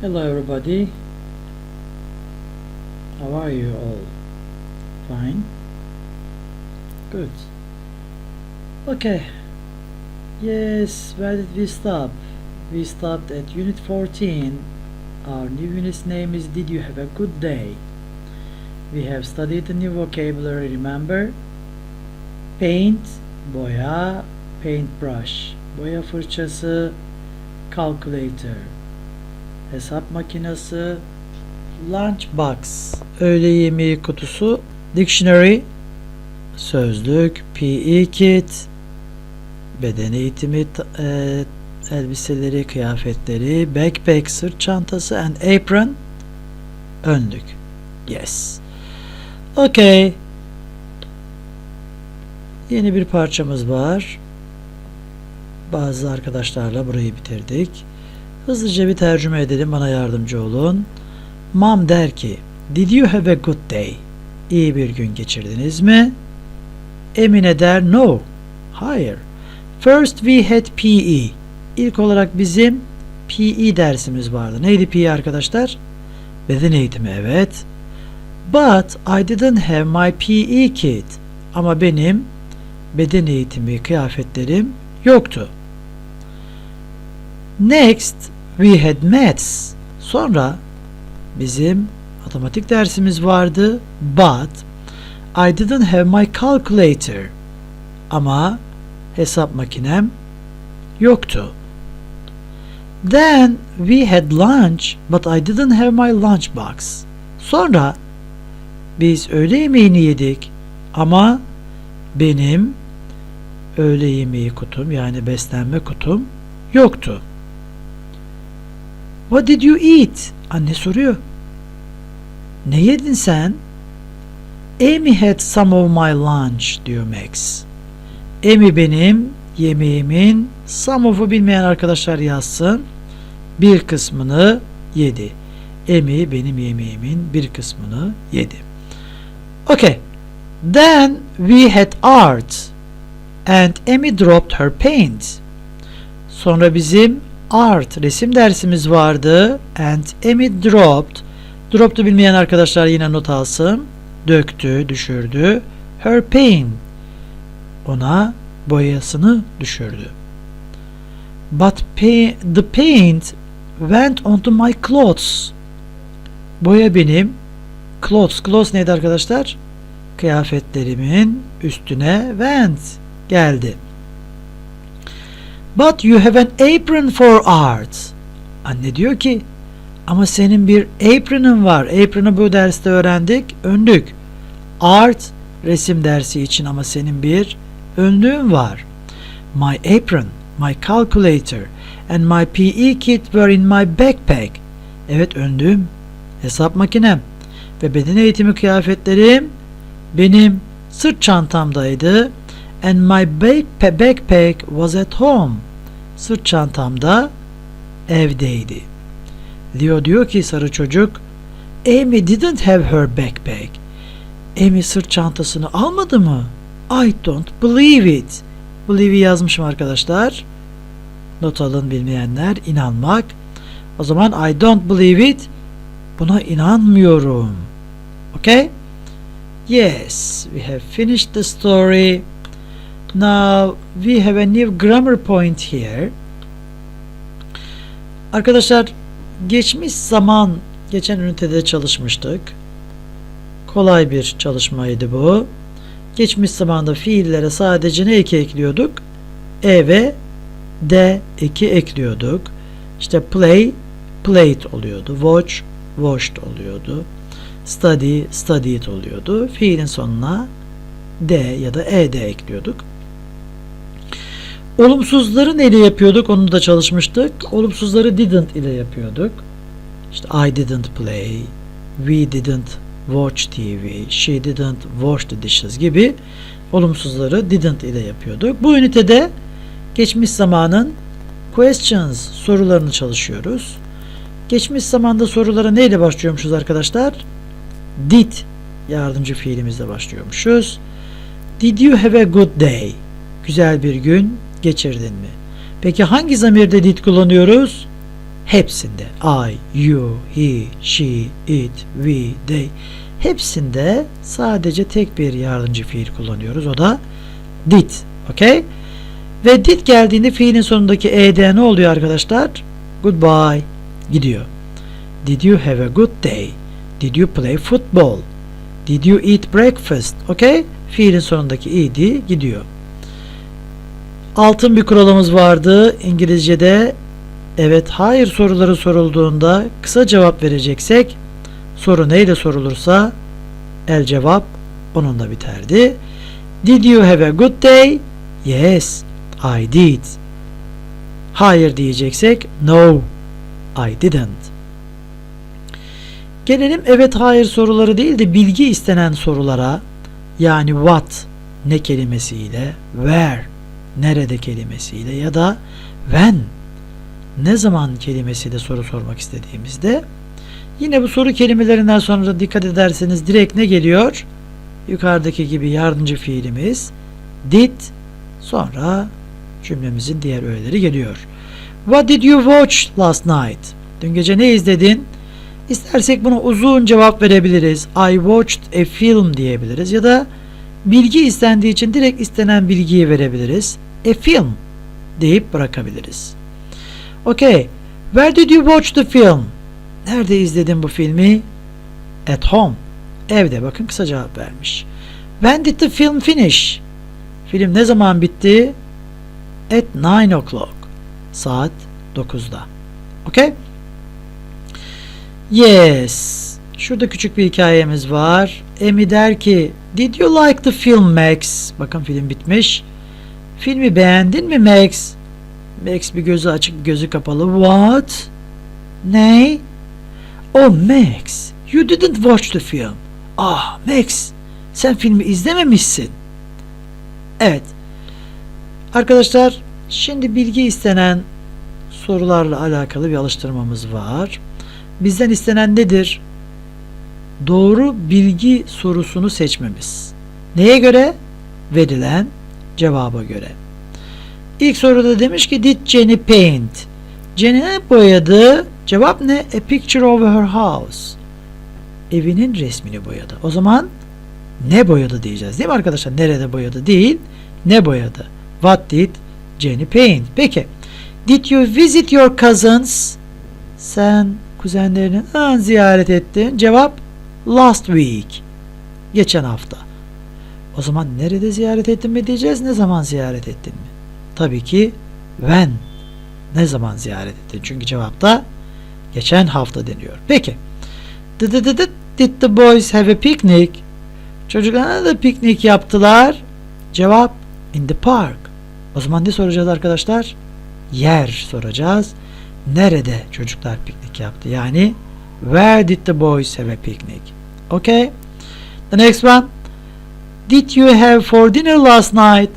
Hello everybody. How are you all? Fine? Good. Okay. Yes, where did we stop? We stopped at Unit 14. Our new unit's name is Did You Have a Good Day? We have studied the new vocabulary, remember? Paint, boya, paintbrush, boya fırçası, uh, calculator, hesap makinesi, lunchbox, öğle yemeği kutusu, dictionary, sözlük, PE kit, beden eğitimi e, elbiseleri, kıyafetleri, backpack, sırt çantası and apron, önlük. Yes. Okay. Yeni bir parçamız var. Bazı arkadaşlarla burayı bitirdik. Hızlıca bir tercüme edelim. Bana yardımcı olun. Mom der ki Did you have a good day? İyi bir gün geçirdiniz mi? Emine der No. Hayır. First we had PE. İlk olarak bizim PE dersimiz vardı. Neydi PE arkadaşlar? Beden eğitimi evet. But I didn't have my PE kit. Ama benim beden eğitimi kıyafetlerim yoktu. Next we had maths. Sonra bizim matematik dersimiz vardı. But I didn't have my calculator. Ama hesap makinem yoktu. Then we had lunch but I didn't have my lunchbox. Sonra biz öğle yemeğini yedik ama benim öğle yemeği kutum yani beslenme kutum yoktu. What did you eat? Anne soruyor. Ne yedin sen? Amy had some of my lunch diyor Max. Amy benim yemeğimin some of'u bilmeyen arkadaşlar yazsın. Bir kısmını yedi. Amy benim yemeğimin bir kısmını yedi. Okay. Then we had art and Amy dropped her paint. Sonra bizim art resim dersimiz vardı and Amy dropped drop'tu bilmeyen arkadaşlar yine not alsın. Döktü, düşürdü. Her paint ona boyasını düşürdü. But pa- the paint went onto my clothes. Boya benim clothes. Clothes neydi arkadaşlar? Kıyafetlerimin üstüne went geldi. But you have an apron for art. Anne diyor ki ama senin bir apron'ın var. Apron'ı bu derste öğrendik. Önlük. Art resim dersi için ama senin bir önlüğün var. My apron, my calculator and my PE kit were in my backpack. Evet önlüğüm, hesap makinem ve beden eğitimi kıyafetlerim benim sırt çantamdaydı. And my back- backpack was at home. Sırt çantamda evdeydi. Leo diyor ki sarı çocuk Amy didn't have her backpack. Amy sırt çantasını almadı mı? I don't believe it. Believe'i yazmışım arkadaşlar. Not alın bilmeyenler inanmak. O zaman I don't believe it. Buna inanmıyorum. Okay? Yes, we have finished the story. Now we have a new grammar point here. Arkadaşlar geçmiş zaman geçen ünitede çalışmıştık. Kolay bir çalışmaydı bu. Geçmiş zamanda fiillere sadece ne eki ekliyorduk? E ve D eki ekliyorduk. İşte play, played oluyordu. Watch, watched oluyordu. Study, studied oluyordu. Fiilin sonuna D ya da ED ekliyorduk. Olumsuzları neyle yapıyorduk? Onu da çalışmıştık. Olumsuzları didn't ile yapıyorduk. İşte I didn't play, we didn't watch TV, she didn't wash the dishes gibi olumsuzları didn't ile yapıyorduk. Bu ünitede geçmiş zamanın questions sorularını çalışıyoruz. Geçmiş zamanda sorulara neyle başlıyormuşuz arkadaşlar? Did yardımcı fiilimizle başlıyormuşuz. Did you have a good day? Güzel bir gün geçirdin mi? Peki hangi zamirde did kullanıyoruz? Hepsinde I, you, he, she, it, we, they hepsinde sadece tek bir yardımcı fiil kullanıyoruz. O da did. Okay? Ve did geldiğinde fiilin sonundaki ed ne oluyor arkadaşlar? Goodbye. Gidiyor. Did you have a good day? Did you play football? Did you eat breakfast? Okay? Fiilin sonundaki ed gidiyor. Altın bir kuralımız vardı İngilizce'de. Evet, hayır soruları sorulduğunda kısa cevap vereceksek soru neyle sorulursa el cevap onunla biterdi. Did you have a good day? Yes, I did. Hayır diyeceksek no, I didn't. Gelelim evet hayır soruları değil de bilgi istenen sorulara yani what ne kelimesiyle where nerede kelimesiyle ya da when ne zaman kelimesiyle soru sormak istediğimizde yine bu soru kelimelerinden sonra dikkat ederseniz direkt ne geliyor? Yukarıdaki gibi yardımcı fiilimiz did sonra cümlemizin diğer öğeleri geliyor. What did you watch last night? Dün gece ne izledin? İstersek buna uzun cevap verebiliriz. I watched a film diyebiliriz ya da bilgi istendiği için direkt istenen bilgiyi verebiliriz. A film deyip bırakabiliriz. Okay. Where did you watch the film? Nerede izledin bu filmi? At home. Evde. Bakın kısa cevap vermiş. When did the film finish? Film ne zaman bitti? At 9 o'clock. Saat 9'da. Okay? Yes. Şurada küçük bir hikayemiz var. Emi der ki Did you like the film Max? Bakın film bitmiş. Filmi beğendin mi Max? Max bir gözü açık gözü kapalı. What? Ne? Oh Max, you didn't watch the film. Ah Max, sen filmi izlememişsin. Evet. Arkadaşlar, şimdi bilgi istenen sorularla alakalı bir alıştırmamız var. Bizden istenen nedir? Doğru bilgi sorusunu seçmemiz. Neye göre? Verilen cevaba göre. İlk soruda demiş ki did Jenny paint? Jenny ne boyadı? Cevap ne? A picture of her house. Evinin resmini boyadı. O zaman ne boyadı diyeceğiz değil mi arkadaşlar? Nerede boyadı değil. Ne boyadı? What did Jenny paint? Peki. Did you visit your cousins? Sen kuzenlerini ziyaret ettin. Cevap last week. Geçen hafta. O zaman nerede ziyaret ettin mi diyeceğiz. Ne zaman ziyaret ettin mi? Tabii ki when. Ne zaman ziyaret ettin? Çünkü cevapta geçen hafta deniyor. Peki. Did, did, did, did the boys have a picnic? Çocuklar da piknik yaptılar. Cevap in the park. O zaman ne soracağız arkadaşlar? Yer soracağız. Nerede çocuklar piknik yaptı? Yani where did the boys have a picnic? Okay. The next one. Did you have for dinner last night?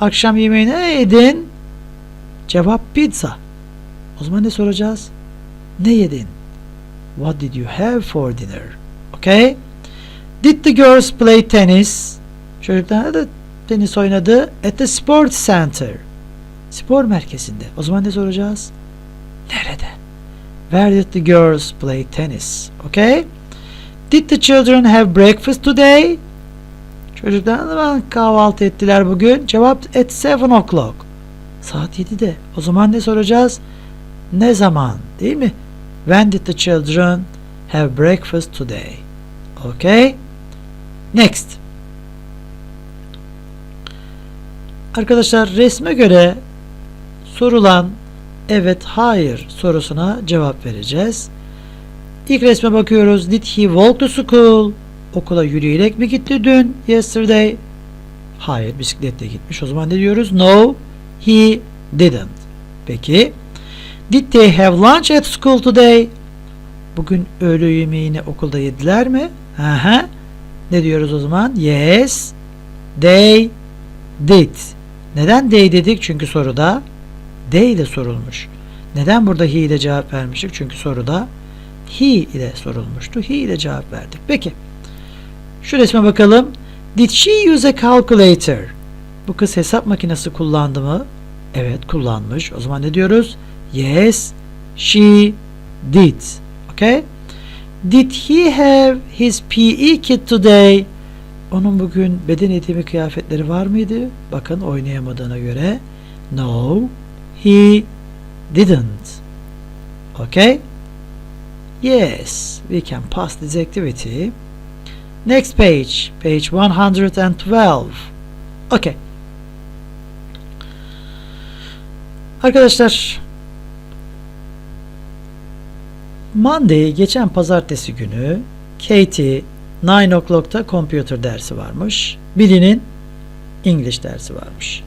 Akşam yemeğini ne yedin? Cevap pizza. O zaman ne soracağız? Ne yedin? What did you have for dinner? Okay. Did the girls play tennis? Çocuklar da tenis oynadı at the sports center. Spor merkezinde. O zaman ne soracağız? Nerede? Where did the girls play tennis? Okay. Did the children have breakfast today? Çocuklar ne zaman kahvaltı ettiler bugün? Cevap at 7 o'clock. Saat 7'de. O zaman ne soracağız? Ne zaman? Değil mi? When did the children have breakfast today? Okay. Next. Arkadaşlar resme göre sorulan evet hayır sorusuna cevap vereceğiz. İlk resme bakıyoruz. Did he walk to school? Okula yürüyerek mi gitti dün? Yesterday. Hayır bisikletle gitmiş. O zaman ne diyoruz? No, he didn't. Peki. Did they have lunch at school today? Bugün öğle yemeğini okulda yediler mi? Aha. Ne diyoruz o zaman? Yes, they did. Neden they dedik? Çünkü soruda they ile sorulmuş. Neden burada he ile cevap vermiştik? Çünkü soruda he ile sorulmuştu. He ile cevap verdik. Peki. Şu resme bakalım. Did she use a calculator? Bu kız hesap makinesi kullandı mı? Evet kullanmış. O zaman ne diyoruz? Yes, She did. Okay? Did he have his PE kit today? Onun bugün beden eğitimi kıyafetleri var mıydı? Bakın oynayamadığına göre. No, he didn't. Okay? Yes, we can pass this activity. Next page, page 112. Okay. Arkadaşlar Monday geçen pazartesi günü Katie 9 o'clock'ta computer dersi varmış. Billy'nin English dersi varmış.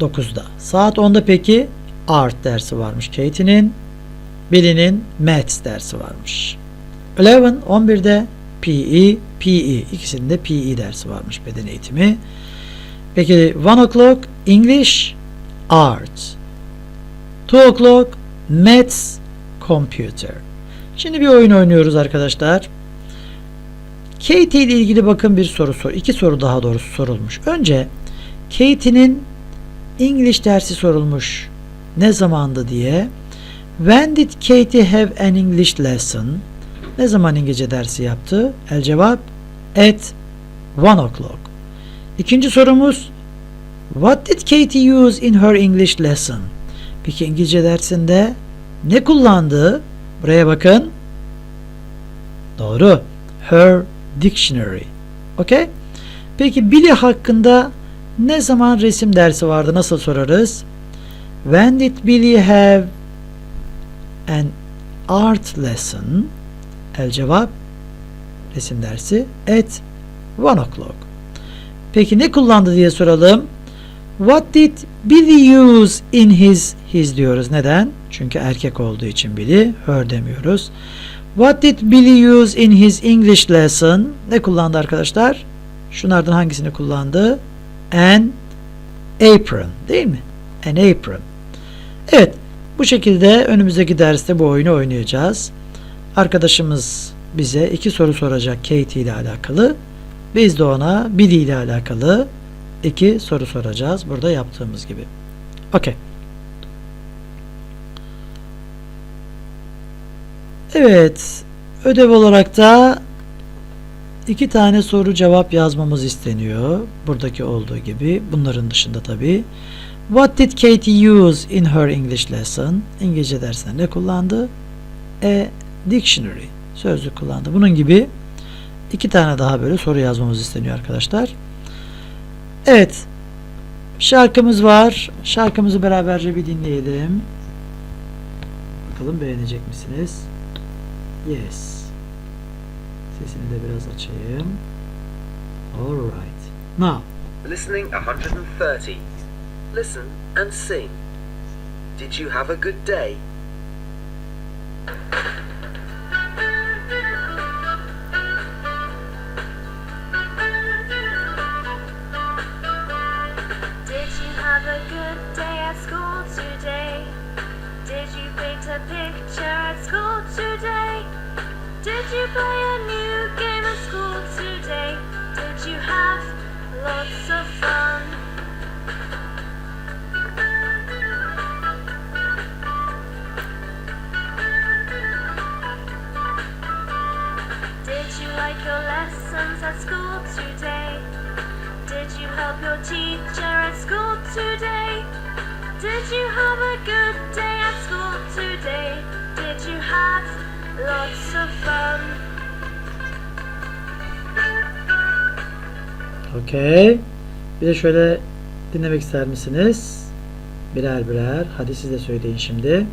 9'da. Saat 10'da peki art dersi varmış Katie'nin. Billy'nin maths dersi varmış. 11 11'de PE, PE ikisinde PE dersi varmış beden eğitimi. Peki 1 o'clock English, art. 2 o'clock maths, computer. Şimdi bir oyun oynuyoruz arkadaşlar. Katie ile ilgili bakın bir soru sor. iki soru daha doğrusu sorulmuş. Önce Katie'nin English dersi sorulmuş. Ne zamandı diye. When did Katie have an English lesson? Ne zaman İngilizce dersi yaptı? El cevap at 1 o'clock. İkinci sorumuz What did Katie use in her English lesson? Peki İngilizce dersinde ne kullandı? Buraya bakın. Doğru. Her dictionary. Okay? Peki Billy hakkında ne zaman resim dersi vardı? Nasıl sorarız? When did Billy have an art lesson? El cevap resim dersi at 1 o'clock. Peki ne kullandı diye soralım. What did Billy use in his his diyoruz. Neden? Çünkü erkek olduğu için Billy her demiyoruz. What did Billy use in his English lesson? Ne kullandı arkadaşlar? Şunlardan hangisini kullandı? An apron değil mi? An apron. Evet. Bu şekilde önümüzdeki derste bu oyunu oynayacağız. Arkadaşımız bize iki soru soracak Katie ile alakalı. Biz de ona Billy ile alakalı iki soru soracağız. Burada yaptığımız gibi. Okey. Evet. Ödev olarak da iki tane soru cevap yazmamız isteniyor. Buradaki olduğu gibi. Bunların dışında tabi. What did Katie use in her English lesson? İngilizce dersinde ne kullandı? A dictionary. Sözlük kullandı. Bunun gibi iki tane daha böyle soru yazmamız isteniyor arkadaşlar. Evet. Şarkımız var. Şarkımızı beraberce bir dinleyelim. Bakalım beğenecek misiniz? Yes. Sesini de biraz açayım. Alright. Now. Listening 130. Listen and sing. Did you have a good day? Okay. Bir de şöyle dinlemek ister misiniz? Birer birer. Hadi siz de söyleyin şimdi.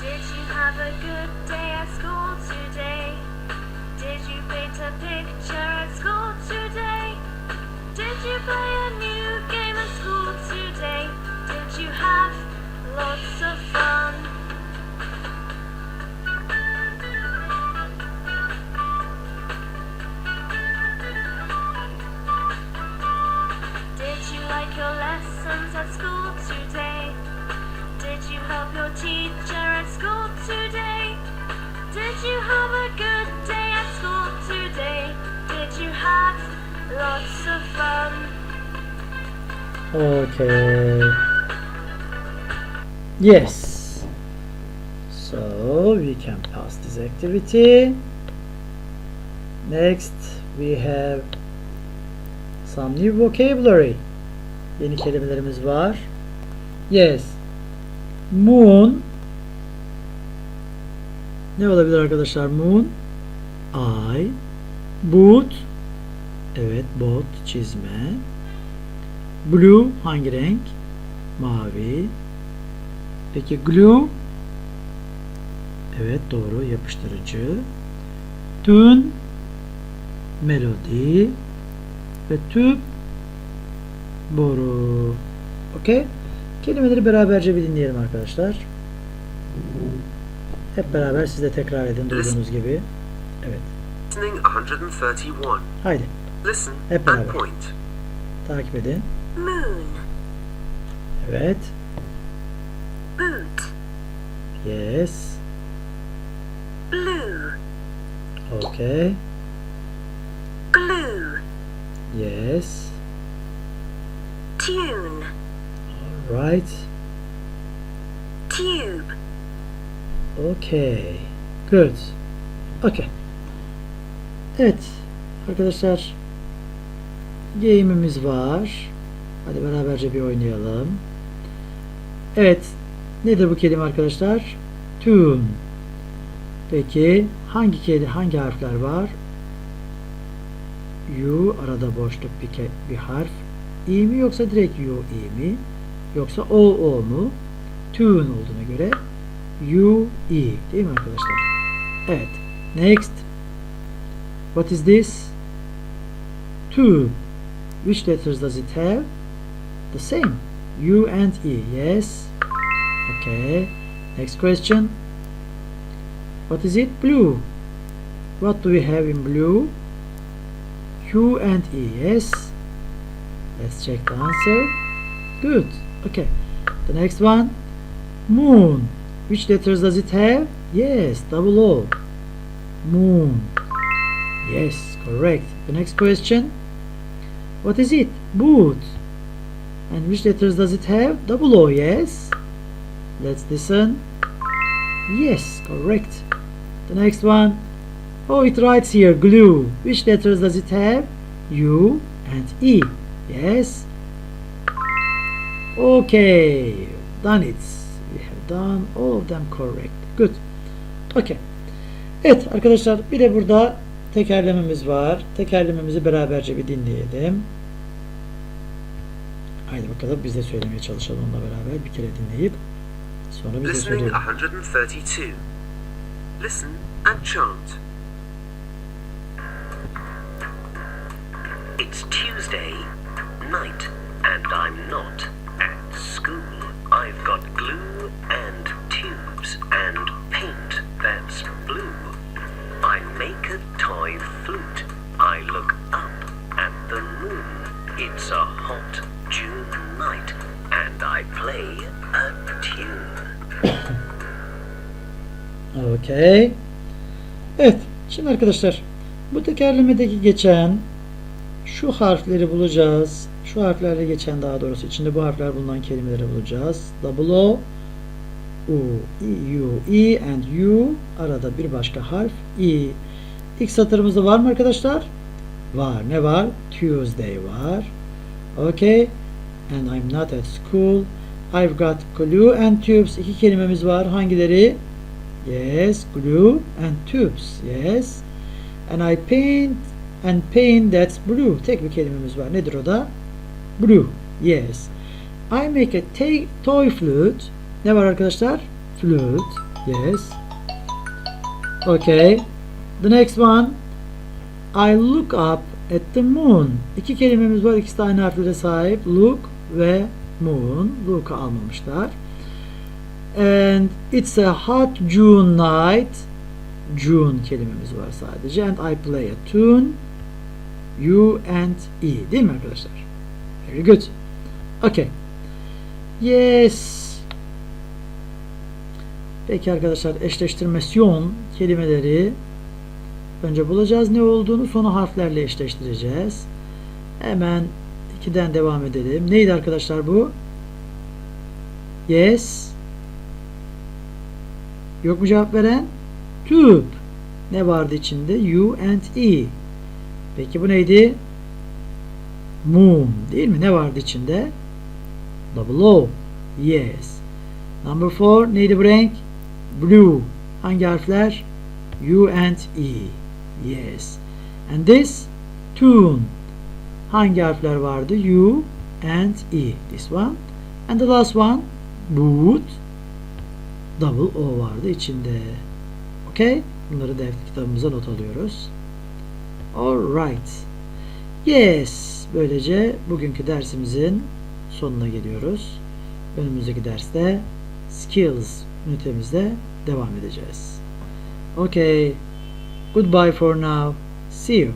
Did you have a good day Okay. Yes. So we can pass this activity. Next we have some new vocabulary. Yeni kelimelerimiz var. Yes. Moon. Ne olabilir arkadaşlar? Moon. Ay. Boot. Evet, bot, çizme. Blue hangi renk? Mavi. Peki glue? Evet doğru yapıştırıcı. Tune melodi ve tüp boru. Okey? Kelimeleri beraberce bir dinleyelim arkadaşlar. Hep beraber siz de tekrar edin duyduğunuz gibi. Evet. Listening 131. Haydi Listen Hep and beraber. point. takip edin. Moon, Evet. boot, Yes. blue, Okay. glue, Yes. tune, Right. tube, Okay. Good. Okay. Evet. Arkadaşlar game'imiz var. Hadi beraberce bir oynayalım. Evet. Nedir bu kelime arkadaşlar? Tune. Peki hangi kelime hangi harfler var? U arada boşluk bir, ke- bir harf. I mi yoksa direkt U I mi? Yoksa O O mu? Tune olduğuna göre U E değil mi arkadaşlar? Evet. Next. What is this? Two. Which letters does it have? The same. U and E. Yes. Okay. Next question. What is it? Blue. What do we have in blue? U and E. Yes. Let's check the answer. Good. Okay. The next one. Moon. Which letters does it have? Yes, double O. Moon. Yes, correct. The next question. What is it? Boot. And which letters does it have? Double O, yes. Let's listen. Yes, correct. The next one. Oh, it writes here glue. Which letters does it have? U and E. Yes. Okay, done it. We have done all of them correct. Good. Okay. Evet arkadaşlar bir de burada tekerlememiz var. Tekerlememizi beraberce bir dinleyelim. Haydi bakalım biz de söylemeye çalışalım onunla beraber bir kere dinleyip sonra biz de söyleyelim. 132. Listen and chant. It's Tuesday night and I'm not at school. I've got glue Okay. Evet. Şimdi arkadaşlar bu tekerlemedeki geçen şu harfleri bulacağız. Şu harflerle geçen daha doğrusu içinde bu harfler bulunan kelimeleri bulacağız. Double O, U, E, U, E and U arada bir başka harf E. İlk satırımızda var mı arkadaşlar? Var. Ne var? Tuesday var. Okay. And I'm not at school. I've got glue and tubes. İki kelimemiz var. Hangileri? Yes, glue and tubes. Yes. And I paint and paint that's blue. Tek bir kelimemiz var. Nedir o da? Blue. Yes. I make a toy flute. Ne var arkadaşlar? Flute. Yes. Okay. The next one. I look up at the moon. İki kelimemiz var. İkisi de aynı harflere sahip. Look ve moon. Look'u almamışlar. And it's a hot June night. June kelimemiz var sadece. And I play a tune. U and E. Değil mi arkadaşlar? Very good. Okay. Yes. Peki arkadaşlar eşleştirmasyon kelimeleri önce bulacağız ne olduğunu sonra harflerle eşleştireceğiz. Hemen 2'den devam edelim. Neydi arkadaşlar bu? Yes. Yok mu cevap veren? Tube. Ne vardı içinde? U and E. Peki bu neydi? Moon. Değil mi? Ne vardı içinde? Double O. Yes. Number four. Neydi bu renk? Blue. Hangi harfler? U and E. Yes. And this? Tune. Hangi harfler vardı? U and E. This one. And the last one? Boot. Double O vardı içinde. Okay? Bunları defter kitabımıza not alıyoruz. Alright. Yes. Böylece bugünkü dersimizin sonuna geliyoruz. Önümüzdeki derste Skills ünitemizde devam edeceğiz. Okay. Goodbye for now. See you.